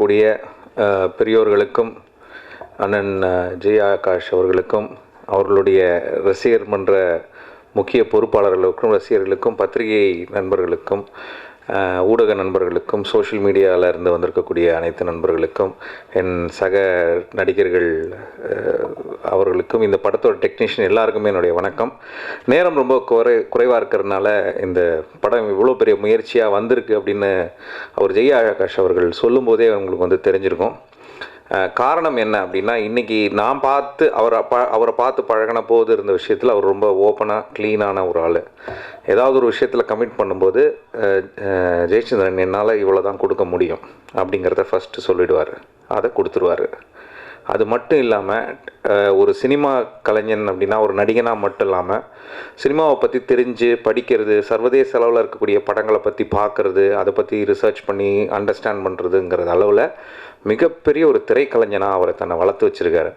வந்திருக்கக்கூடிய பெரியோர்களுக்கும் அண்ணன் அஹ், ஜெய் ஆகாஷ் அவர்களுக்கும் அவர்களுடைய ரசிகர் மன்ற முக்கிய பொறுப்பாளர்களுக்கும் ரசிகர்களுக்கும் பத்திரிகை நண்பர்களுக்கும் ஊடக நண்பர்களுக்கும் சோஷியல் மீடியாவில் இருந்து வந்திருக்கக்கூடிய அனைத்து நண்பர்களுக்கும் என் சக நடிகர்கள் அவர்களுக்கும் இந்த படத்தோட டெக்னீஷியன் எல்லாருக்குமே என்னுடைய வணக்கம். நேரம் ரொம்ப குறை குறைவாக இருக்கிறதுனால இந்த படம் இவ்வளோ பெரிய முயற்சியாக வந்திருக்கு அப்படின்னு அவர் ஜெய ஆகாஷ் அவர்கள் சொல்லும்போதே அவங்களுக்கு வந்து தெரிஞ்சிருக்கும். காரணம் என்ன அப்படின்னா இன்னைக்கு நான் பார்த்து அவரை ப அவரை பார்த்து பழகின போது இருந்த விஷயத்தில் அவர் ரொம்ப ஓப்பனாக க்ளீனான ஒரு ஆள். ஏதாவது ஒரு விஷயத்தில் கமிட் பண்ணும்போது ஜெயச்சந்திரன் என்னால் இவ்வளோ தான் கொடுக்க முடியும் அப்படிங்கிறத ஃபஸ்ட்டு சொல்லிடுவார். அதை கொடுத்துருவாரு. அது மட்டும் இல்லாமல் ஒரு சினிமா கலைஞன் அப்படின்னா ஒரு நடிகனாக மட்டும் இல்லாமல் சினிமாவை பற்றி தெரிஞ்சு படிக்கிறது சர்வதேச அளவில் இருக்கக்கூடிய படங்களை பற்றி பார்க்குறது அதை பற்றி ரிசர்ச் பண்ணி அண்டர்ஸ்டாண்ட் பண்ணுறதுங்கிறது அளவில் மிகப்பெரிய ஒரு திரைக்கலைஞனாக அவரை தன்னை வளர்த்து வச்சுருக்காரு.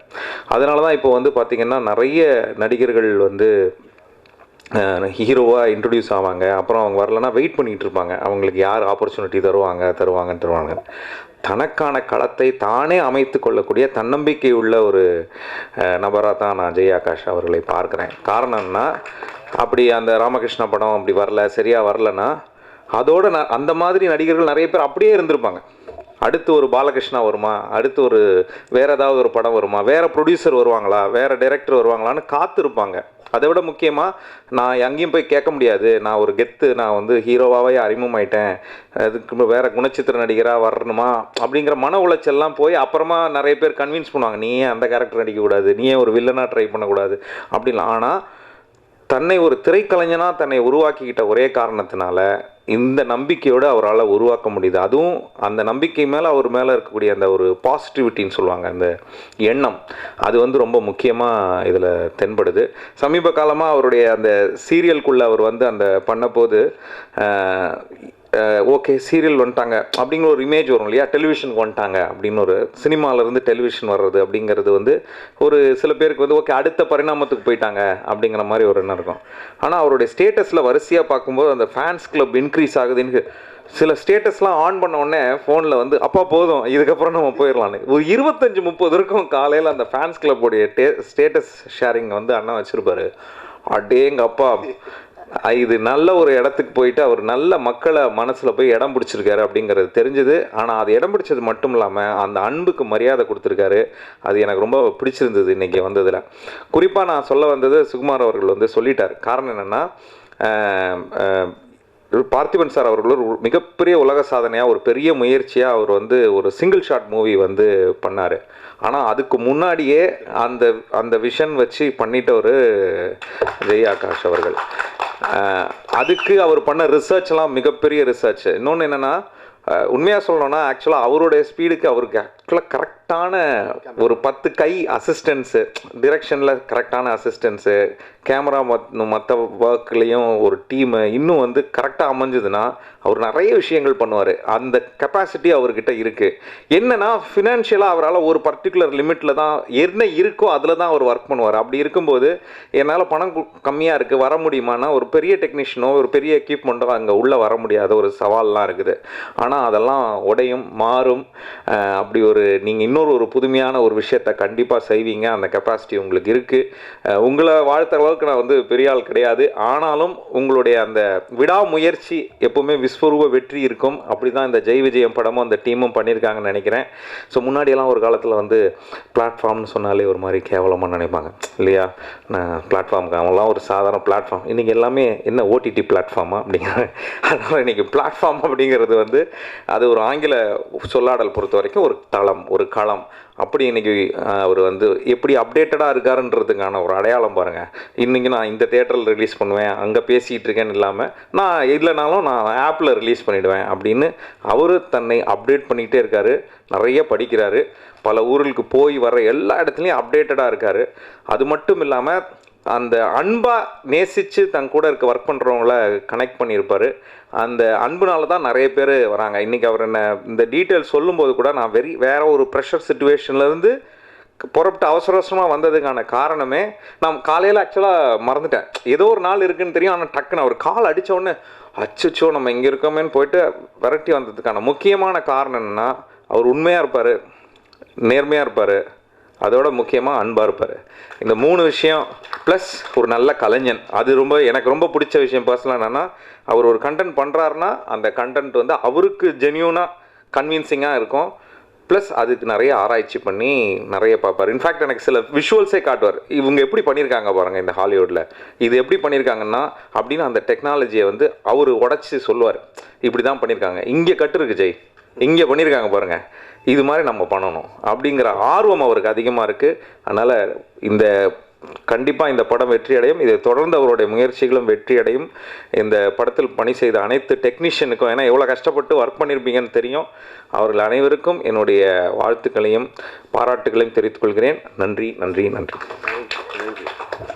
அதனால தான் இப்போ வந்து பார்த்திங்கன்னா நிறைய நடிகர்கள் வந்து ஹீரோவாக இன்ட்ரடியூஸ் ஆவாங்க. அப்புறம் அவங்க வரலன்னா வெயிட் பண்ணிகிட்டு இருப்பாங்க. அவங்களுக்கு யார் ஆப்பர்ச்சுனிட்டி தருவாங்க தருவாங்கன்னு தருவாங்க. தனக்கான களத்தை தானே அமைத்து கொள்ளக்கூடிய தன்னம்பிக்கை உள்ள ஒரு நபராக தான் நான் ஜெய் ஆகாஷ் அவர்களை பார்க்குறேன். காரணம்னா அப்படி அந்த ராமகிருஷ்ணா படம் அப்படி வரல சரியாக வரலன்னா அதோட ந அந்த மாதிரி நடிகர்கள் நிறைய பேர் அப்படியே இருந்திருப்பாங்க. அடுத்து ஒரு பாலகிருஷ்ணா வருமா? அடுத்து ஒரு வேறு ஏதாவது ஒரு படம் வருமா? வேறு ப்ரொடியூசர் வருவாங்களா? வேறு டைரக்டர் வருவாங்களான்னு காத்திருப்பாங்க. அதை விட முக்கியமாக நான் எங்கேயும் போய் கேட்க முடியாது. நான் ஒரு கெத்து நான் வந்து ஹீரோவாகவே அறிமுகமாயிட்டேன். அதுக்கு வேறு குணச்சித்திர நடிகராக வரணுமா? அப்படிங்கிற மன உளைச்சல்லாம் போய் அப்புறமா நிறைய பேர் கன்வின்ஸ் பண்ணுவாங்க நீ ஏன் அந்த கேரக்டர் நடிக்கக்கூடாது. நீ ஏன் ஒரு வில்லனாக ட்ரை பண்ணக்கூடாது. அப்படின்லாம். ஆனால் தன்னை ஒரு திரைக்கலைஞனாக தன்னை உருவாக்கிக்கிட்ட ஒரே காரணத்தினால இந்த நம்பிக்கையோடு அவரால் உருவாக்க முடியுது. அதுவும் அந்த நம்பிக்கை மேலே அவர் மேலே இருக்கக்கூடிய அந்த ஒரு பாசிட்டிவிட்டின்னு சொல்லுவாங்க அந்த எண்ணம். அது வந்து ரொம்ப முக்கியமாக இதில் தென்படுது. சமீப காலமாக அவருடைய அந்த சீரியலுக்குள்ளே அவர் வந்து அந்த பண்ணபோது ஓகே சீரியல் வந்துட்டாங்க. அப்படிங்கிற ஒரு இமேஜ் வரும் இல்லையா? டெலிவிஷனுக்கு வந்துட்டாங்க அப்படின்னு ஒரு சினிமாவிலேருந்து டெலிவிஷன் வர்றது அப்படிங்கிறது வந்து ஒரு சில பேருக்கு வந்து ஓகே அடுத்த பரிணாமத்துக்கு போயிட்டாங்க அப்படிங்கிற மாதிரி ஒரு எண்ணம் இருக்கும். ஆனால் அவருடைய ஸ்டேட்டஸில் வரிசையாக பார்க்கும்போது அந்த ஃபேன்ஸ் கிளப் இன்க்ரீஸ் ஆகுதுன்னு சில ஸ்டேட்டஸ்லாம் ஆன் பண்ண உடனே ஃபோனில் வந்து அப்பா போதும் இதுக்கப்புறம் நம்ம போயிடலான்னு ஒரு இருபத்தஞ்சி முப்பது இருக்கும் காலையில் அந்த ஃபேன்ஸ் கிளப்போடைய டே ஸ்டேட்டஸ் ஷேரிங் வந்து அண்ணா வச்சுருப்பாரு. அப்படியே எங்கள் அப்பா இது நல்ல ஒரு இடத்துக்கு போயிட்டு அவர் நல்ல மக்களை மனசில் போய் இடம் பிடிச்சிருக்காரு அப்படிங்கிறது தெரிஞ்சது. ஆனால் அது இடம் பிடிச்சது மட்டும் இல்லாமல் அந்த அன்புக்கு மரியாதை கொடுத்துருக்காரு. அது எனக்கு ரொம்ப பிடிச்சிருந்தது இன்றைக்கி வந்ததில். குறிப்பாக நான் சொல்ல வந்தது சுகுமார் அவர்கள் வந்து சொல்லிட்டார். காரணம் என்னென்னா பார்த்திபன் சார் அவர்கள் ஒரு மிகப்பெரிய உலக சாதனையாக ஒரு பெரிய முயற்சியாக அவர் வந்து ஒரு சிங்கிள் ஷாட் மூவி வந்து பண்ணார். ஆனால் அதுக்கு முன்னாடியே அந்த அந்த விஷன் வச்சு பண்ணிட்டவர் ஜெய் ஆகாஷ் அவர்கள். அதுக்கு அவர் பண்ண ரிசர்ச்லாம் மிகப்பெரிய ரிசர்ச் இன்னொன்று என்னென்னா உண்மையாக சொல்லணும்னா ஆக்சுவலாக அவருடைய ஸ்பீடுக்கு அவருக்கு ஆக்சுவலாக கரெக்டான ஒரு பத்து கை அசிஸ்டன்ஸு டிரெக்ஷனில் கரெக்டான அசிஸ்டன்ஸு கேமரா மற்ற ஒர்க்லேயும் ஒரு டீமு இன்னும் வந்து கரெக்டாக அமைஞ்சதுன்னா அவர் நிறைய விஷயங்கள் பண்ணுவார். அந்த கெப்பாசிட்டி அவர்கிட்ட இருக்குது என்னன்னா ஃபினான்ஷியலாக அவரால் ஒரு பர்டிகுலர் லிமிட்டில் தான் என்ன இருக்கோ அதில் தான் அவர் ஒர்க் பண்ணுவார். அப்படி இருக்கும்போது என்னால் பணம் கம்மியாக இருக்குது வர முடியுமானா ஒரு பெரிய டெக்னீஷியனோ ஒரு பெரிய எக்யூப்மெண்ட்டோ அங்கே உள்ளே வர முடியாத ஒரு சவால்லாம் இருக்குது. ஆனால் அதெல்லாம் உடையும் மாறும். அப்படி ஒரு நீங்கள் இன்னொரு ஒரு புதுமையான ஒரு விஷயத்தை கண்டிப்பாக செய்வீங்க. அந்த கெப்பாசிட்டி உங்களுக்கு இருக்குது உங்களை வாழ்த்துற அளவுக்கு நான் வந்து பெரிய ஆள் கிடையாது. ஆனாலும் உங்களுடைய அந்த விடாமுயற்சி எப்பவுமே விஸ்வரூப வெற்றி இருக்கும். அப்படி தான் இந்த ஜெய் விஜயம் படமும் அந்த டீமும் பண்ணியிருக்காங்கன்னு நினைக்கிறேன். ஸோ முன்னாடியெல்லாம் ஒரு காலத்தில் வந்து பிளாட்ஃபார்ம்னு சொன்னாலே ஒரு மாதிரி கேவலமாக நினைப்பாங்க. இல்லையா? நான் பிளாட்ஃபார்முக்கு அவங்களாம் ஒரு சாதாரண பிளாட்ஃபார்ம் இன்றைக்கி எல்லாமே என்ன ஓடிடி பிளாட்ஃபார்மா அப்படிங்கிற அதனால் இன்றைக்கி பிளாட்ஃபார்ம் அப்படிங்கிறது வந்து அது ஒரு ஆங்கில சொல்லாடல் பொறுத்த வரைக்கும் ஒரு தளம் ஒரு களம். அப்படி இன்றைக்கி அவர் வந்து எப்படி அப்டேட்டடாக இருக்காருன்றதுக்கான ஒரு அடையாளம் பாருங்கள் இன்றைக்கி நான் இந்த தேட்டரில் ரிலீஸ் பண்ணுவேன் அங்கே பேசிகிட்டு இருக்கேன்னு இல்லாமல் நான் இல்லைனாலும் நான் ஆப்பில் ரிலீஸ் பண்ணிவிடுவேன் அப்படின்னு அவர் தன்னை அப்டேட் பண்ணிகிட்டே இருக்காரு. நிறைய படிக்கிறாரு. பல ஊர்களுக்கு போய் வர எல்லா இடத்துலையும் அப்டேட்டடாக இருக்கார். அது மட்டும் இல்லாமல் அந்த அன்பாக நேசித்து தன் கூட இருக்க ஒர்க் பண்ணுறவங்கள கனெக்ட் பண்ணியிருப்பார். அந்த அன்புனால தான் நிறைய பேர் வராங்க. இன்றைக்கி அவர் என்ன இந்த டீட்டெயில் சொல்லும்போது கூட நான் வெரி வேற ஒரு ப்ரெஷர் சுச்சுவேஷன்லேருந்து புறப்பட்டு அவசர அவசரமாக வந்ததுக்கான காரணமே நான் காலையில் ஆக்சுவலாக மறந்துட்டேன். ஏதோ ஒரு நாள் இருக்குன்னு தெரியும் ஆனால் டக்குன்னு அவர் கால் அடிச்ச உடனே நம்ம இங்கே இருக்கோமேன்னு போயிட்டு விரட்டி வந்ததுக்கான முக்கியமான காரணம் என்னன்னா அவர் உண்மையாக இருப்பார் நேர்மையாக இருப்பார். அதோட முக்கியமாக அன்பாக இருப்பார். இந்த மூணு விஷயம் ப்ளஸ் ஒரு நல்ல கலைஞன். அது ரொம்ப எனக்கு ரொம்ப பிடிச்ச விஷயம் பர்சனலாக என்னென்னா அவர் ஒரு கண்டென்ட் பண்ணுறாருன்னா அந்த கண்டென்ட் வந்து அவருக்கு ஜென்யூனாக கன்வின்சிங்காக இருக்கும். ப்ளஸ் அதுக்கு நிறைய ஆராய்ச்சி பண்ணி நிறைய பார்ப்பார். இன்ஃபேக்ட் எனக்கு சில விஷுவல்ஸே காட்டுவார். இவங்க எப்படி பண்ணியிருக்காங்க பாருங்கள் இந்த ஹாலிவுட்டில் இது எப்படி பண்ணியிருக்காங்கன்னா அப்படின்னு அந்த டெக்னாலஜியை வந்து அவர் உடச்சி சொல்லுவார். இப்படி தான் பண்ணியிருக்காங்க இங்கே கட்டுருக்கு ஜெய். இங்கே பண்ணியிருக்காங்க பாருங்க. இது மாதிரி நம்ம பண்ணணும். அப்படிங்கிற ஆர்வம் அவருக்கு அதிகமாக இருக்குது அதனால் இந்த கண்டிப்பாக இந்த படம் வெற்றி அடையும். இதை தொடர்ந்து அவருடைய முயற்சிகளும் வெற்றி அடையும். இந்த படத்தில் பணி செய்த அனைத்து டெக்னீஷியனுக்கும் ஏன்னா எவ்வளோ கஷ்டப்பட்டு ஒர்க் பண்ணியிருப்பீங்கன்னு தெரியும். அவர்கள் அனைவருக்கும் என்னுடைய வாழ்த்துக்களையும் பாராட்டுகளையும் தெரிவித்துக் கொள்கிறேன். நன்றி நன்றி நன்றி.